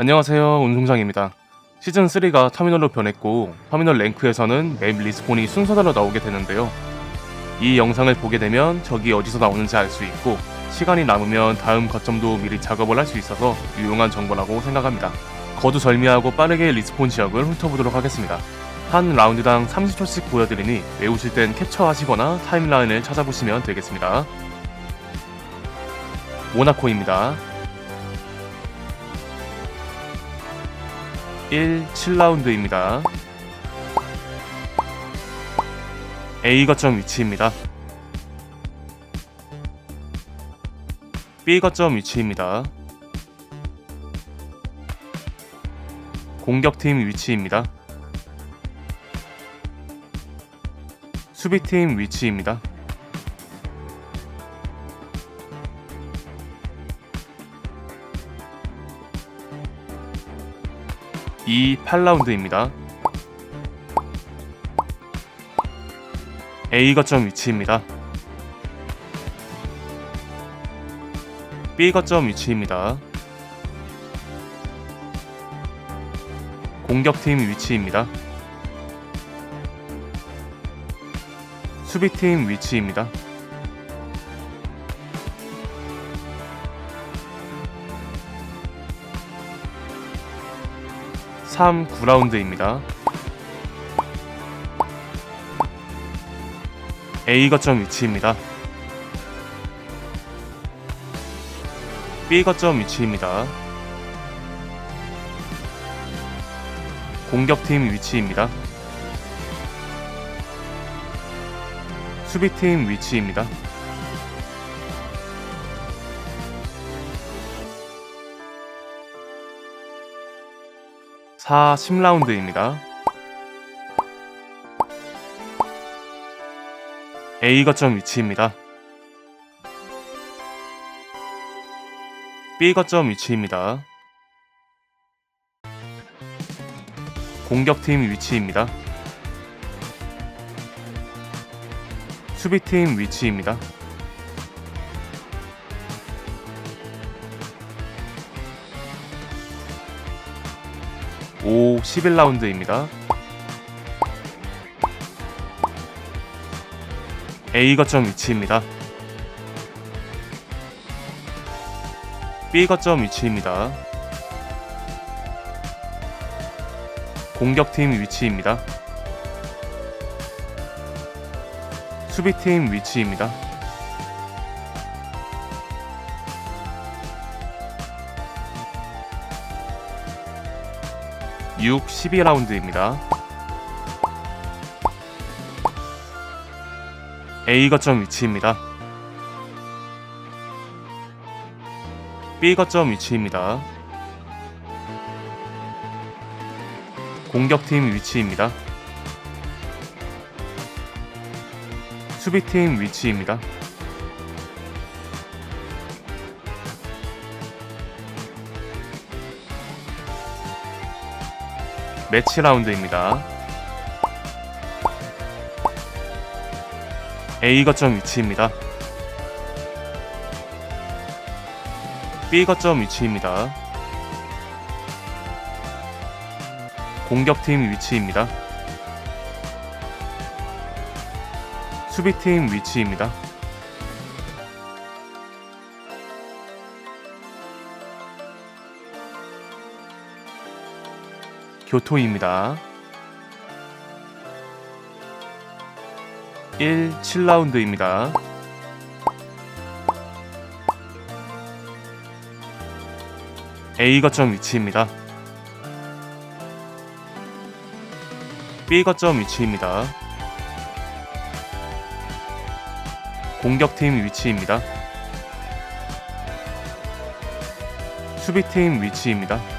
안녕하세요 운송장입니다. 시즌3가 터미널로 변했고 터미널 랭크에서는 맵 리스폰이 순서대로 나오게 되는데요. 이 영상을 보게 되면 적이 어디서 나오는지 알 수 있고 시간이 남으면 다음 거점도 미리 작업을 할 수 있어서 유용한 정보라고 생각합니다. 거두절미하고 빠르게 리스폰 지역을 훑어보도록 하겠습니다. 한 라운드당 30초씩 보여드리니 외우실 땐 캡처하시거나 타임라인을 찾아보시면 되겠습니다. 모나코입니다. 1, 7라운드입니다. A 거점 위치입니다. B 거점 위치입니다. 공격팀 위치입니다. 수비팀 위치입니다. 이 8라운드입니다. A 거점 위치입니다. B 거점 위치입니다. 공격팀 위치입니다. 수비팀 위치입니다. 삼 9라운드입니다. A 거점 위치입니다. B 거점 위치입니다. 공격팀 위치입니다. 수비팀 위치입니다. 사 10라운드입니다. A 거점 위치입니다. B 거점 위치입니다. 공격팀 위치입니다. 수비팀 위치입니다. 오 11라운드입니다. A 거점 위치입니다. B 거점 위치입니다. 공격팀 위치입니다. 수비팀 위치입니다. 육 12라운드입니다. A 거점 위치입니다. B 거점 위치입니다. 공격팀 위치입니다. 수비팀 위치입니다. 매치 라운드입니다. A 거점 위치입니다. B 거점 위치입니다. 공격팀 위치입니다. 수비팀 위치입니다. 교토입니다. 1, 7라운드입니다. A 거점 위치입니다. B 거점 위치입니다. 공격팀 위치입니다. 수비팀 위치입니다.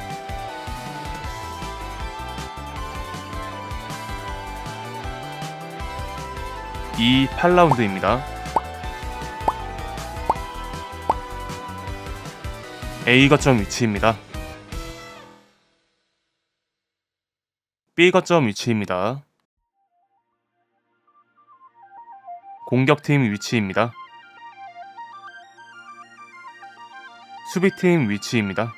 이 8라운드입니다. A 거점 위치입니다. B 거점 위치입니다. 공격팀 위치입니다. 수비팀 위치입니다.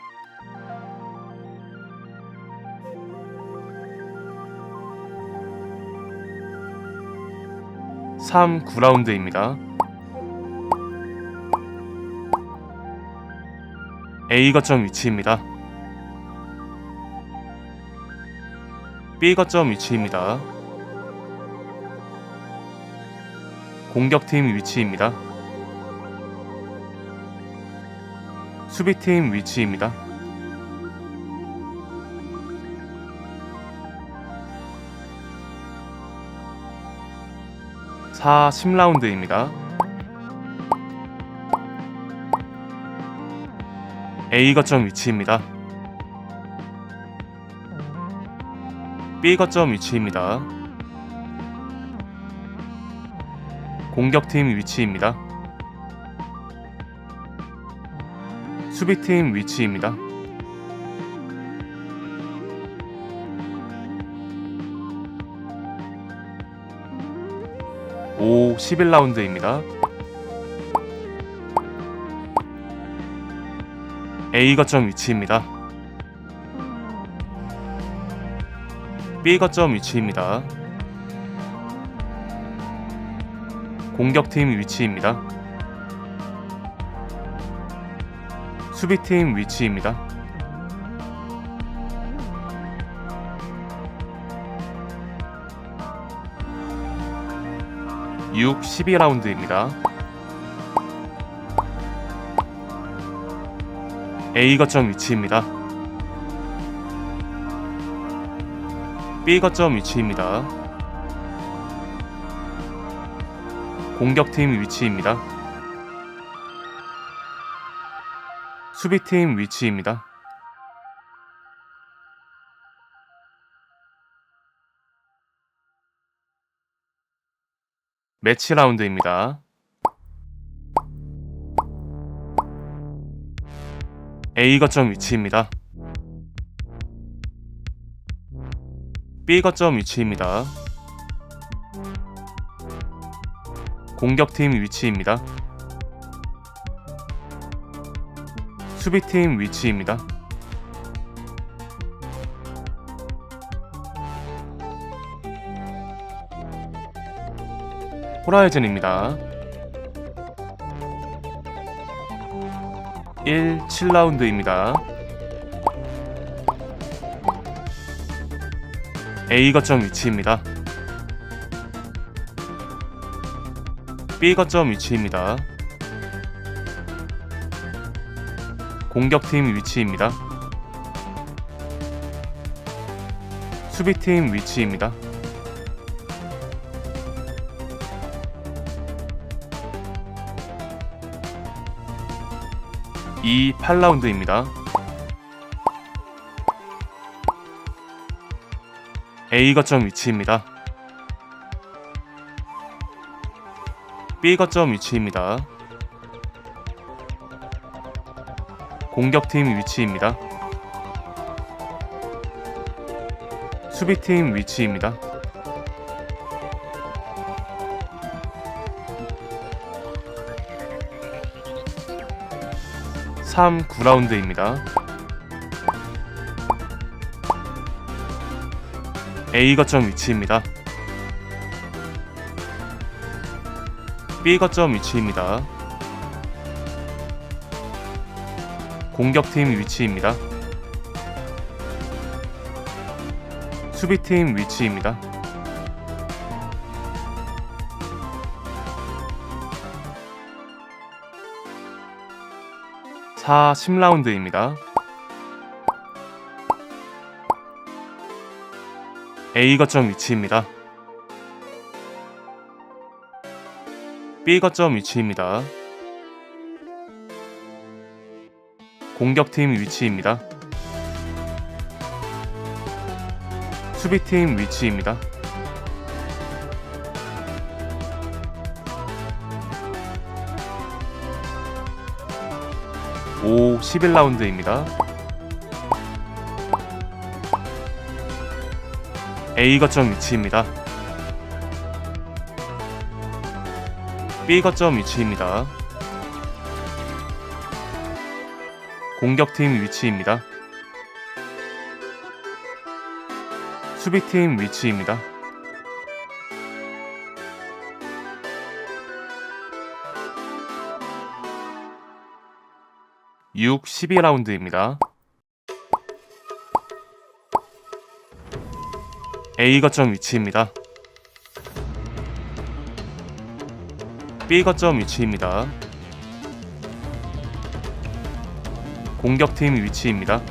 3, 9라운드입니다. A 거점 위치입니다. B 거점 위치입니다. 공격팀 위치입니다. 수비팀 위치입니다. 4, 10라운드입니다. A 거점 위치입니다. B 거점 위치입니다. 공격팀 위치입니다. 수비팀 위치입니다. 5, 11라운드입니다. A 거점 위치입니다. B 거점 위치입니다. 공격팀 위치입니다. 수비팀 위치입니다. 육 12라운드입니다. A 거점 위치입니다. B 거점 위치입니다. 공격팀 위치입니다. 수비팀 위치입니다. 매치 라운드입니다. A 거점 위치입니다. B 거점 위치입니다. 공격팀 위치입니다. 수비팀 위치입니다. 호라이즌입니다. 1, 7라운드입니다. A 거점 위치입니다. B 거점 위치입니다. 공격팀 위치입니다. 수비팀 위치입니다. 이 8라운드입니다. A 거점 위치입니다. B 거점 위치입니다. 공격팀 위치입니다. 수비팀 위치입니다. 3, 9라운드입니다. A 거점 위치입니다. B 거점 위치입니다. 공격팀 위치입니다. 수비팀 위치입니다. 사 10라운드입니다. A 거점 위치입니다. B 거점 위치입니다. 공격팀 위치입니다. 수비팀 위치입니다. 오 11라운드입니다. A 거점 위치입니다. B 거점 위치입니다. 공격팀 위치입니다. 수비팀 위치입니다. 6, 12라운드입니다. A 거점 위치입니다. B 거점 위치입니다. 공격팀 위치입니다.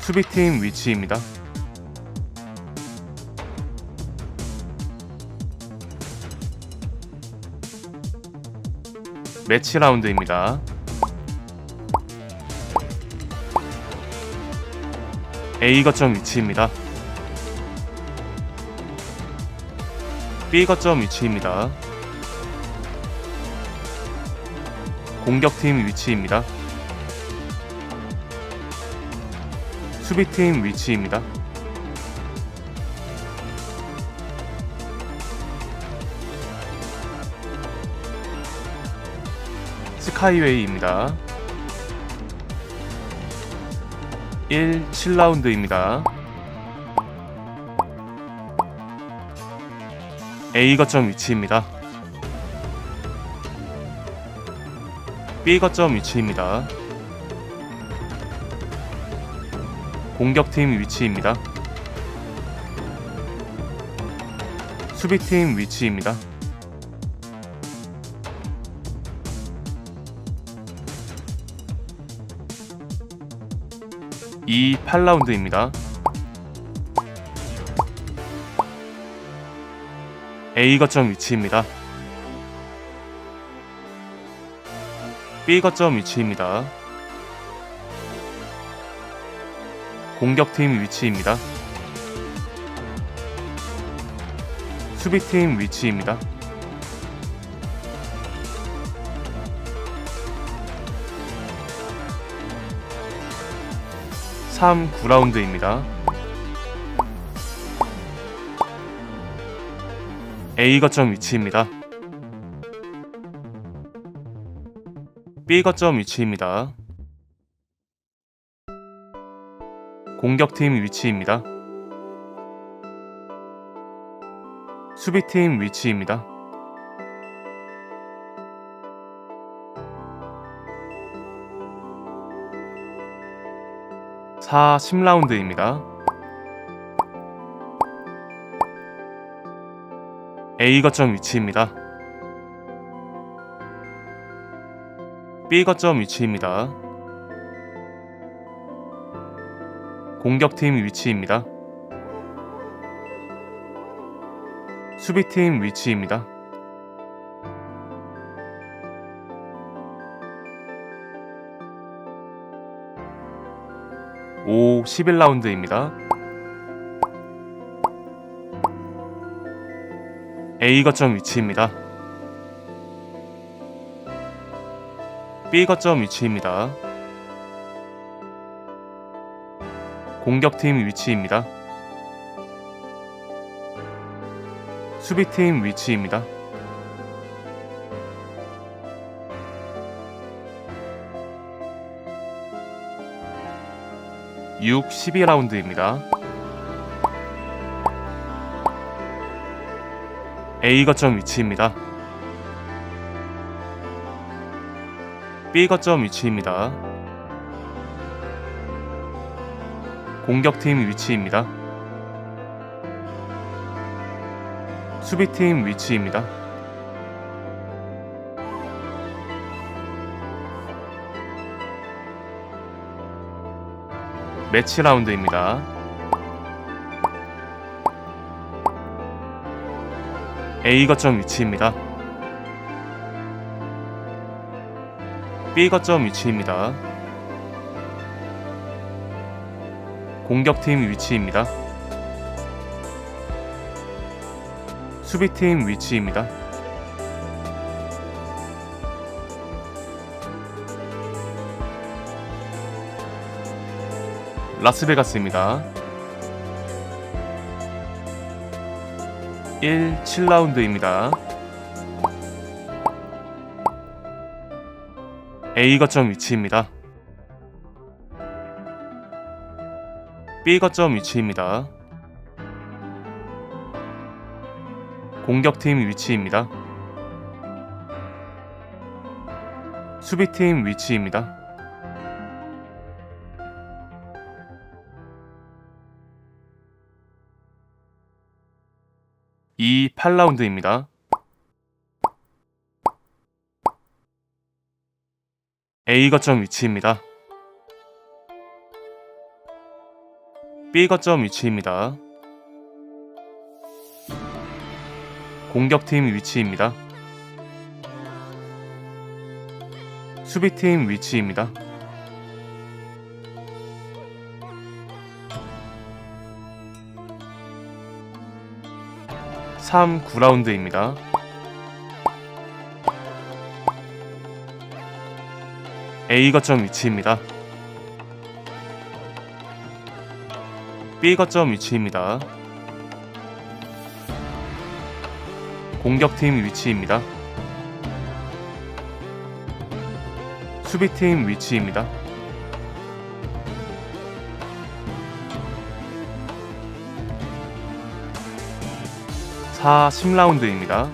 수비팀 위치입니다. 매치 라운드입니다. A 거점 위치입니다. B 거점 위치입니다. 공격팀 위치입니다. 수비팀 위치입니다. 스카이웨이입니다. 1, 7라운드입니다. A 거점 위치입니다. B 거점 위치입니다. 공격팀 위치입니다. 수비팀 위치입니다. 이 8라운드입니다. A 거점 위치입니다. B 거점 위치입니다. 공격팀 위치입니다. 수비팀 위치입니다. (3) 9라운드입니다. A 거점 위치입니다. B 거점 위치입니다. 공격팀 위치입니다. 수비팀 위치입니다. 4, 10라운드입니다. A 거점 위치입니다. B 거점 위치입니다. 공격팀 위치입니다. 수비팀 위치입니다. 오 11라운드입니다. A 거점 위치입니다. B 거점 위치입니다. 공격팀 위치입니다. 수비팀 위치입니다. (6) 12라운드입니다. A 거점 위치입니다. B 거점 위치입니다. 공격팀 위치입니다. 수비팀 위치입니다. 매치 라운드입니다. A 거점 위치입니다. B 거점 위치입니다. 공격팀 위치입니다. 수비팀 위치입니다. 라스베가스입니다. 1, 7라운드입니다. A 거점 위치입니다. B 거점 위치입니다. 공격팀 위치입니다. 수비팀 위치입니다. 이 8라운드입니다. A 거점 위치입니다. B 거점 위치입니다. 공격팀 위치입니다. 수비팀 위치입니다. (3) 9라운드입니다. A 거점 위치입니다. B 거점 위치입니다. 공격팀 위치입니다. 수비팀 위치입니다. (4) 10라운드입니다.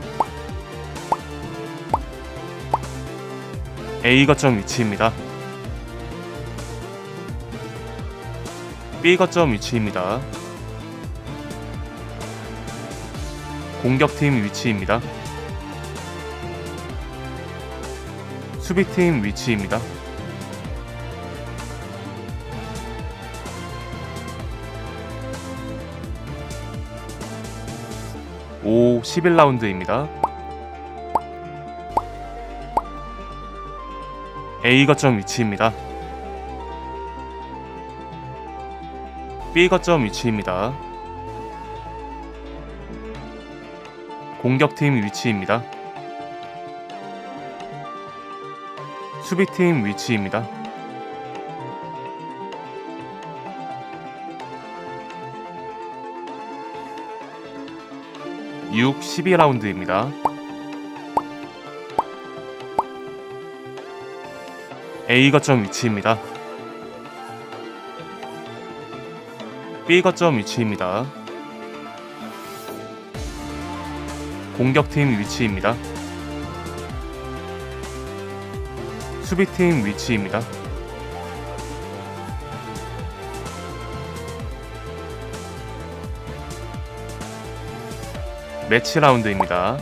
A 거점 위치입니다. B 거점 위치입니다. 공격팀 위치입니다. 수비팀 위치입니다. 오 11라운드입니다. A 거점 위치입니다. B 거점 위치입니다. 공격팀 위치입니다. 수비팀 위치입니다. (6) 12라운드입니다. A 거점 위치입니다. B 거점 위치입니다. 공격팀 위치입니다. 수비팀 위치입니다. 매치 라운드입니다.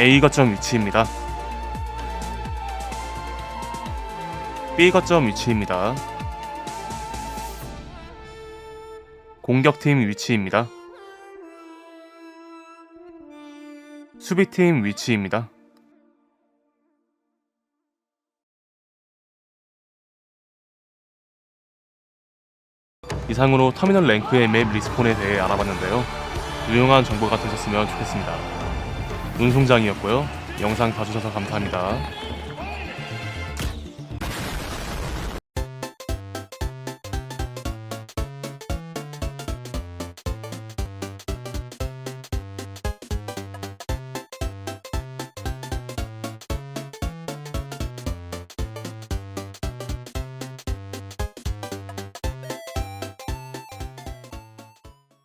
A 거점 위치입니다. B 거점 위치입니다. 공격팀 위치입니다. 수비팀 위치입니다. 이상으로 터미널 랭크의 맵 리스폰에 대해 알아봤는데요. 유용한 정보가 되셨으면 좋겠습니다. 운송장이었고요. 영상 봐주셔서 감사합니다.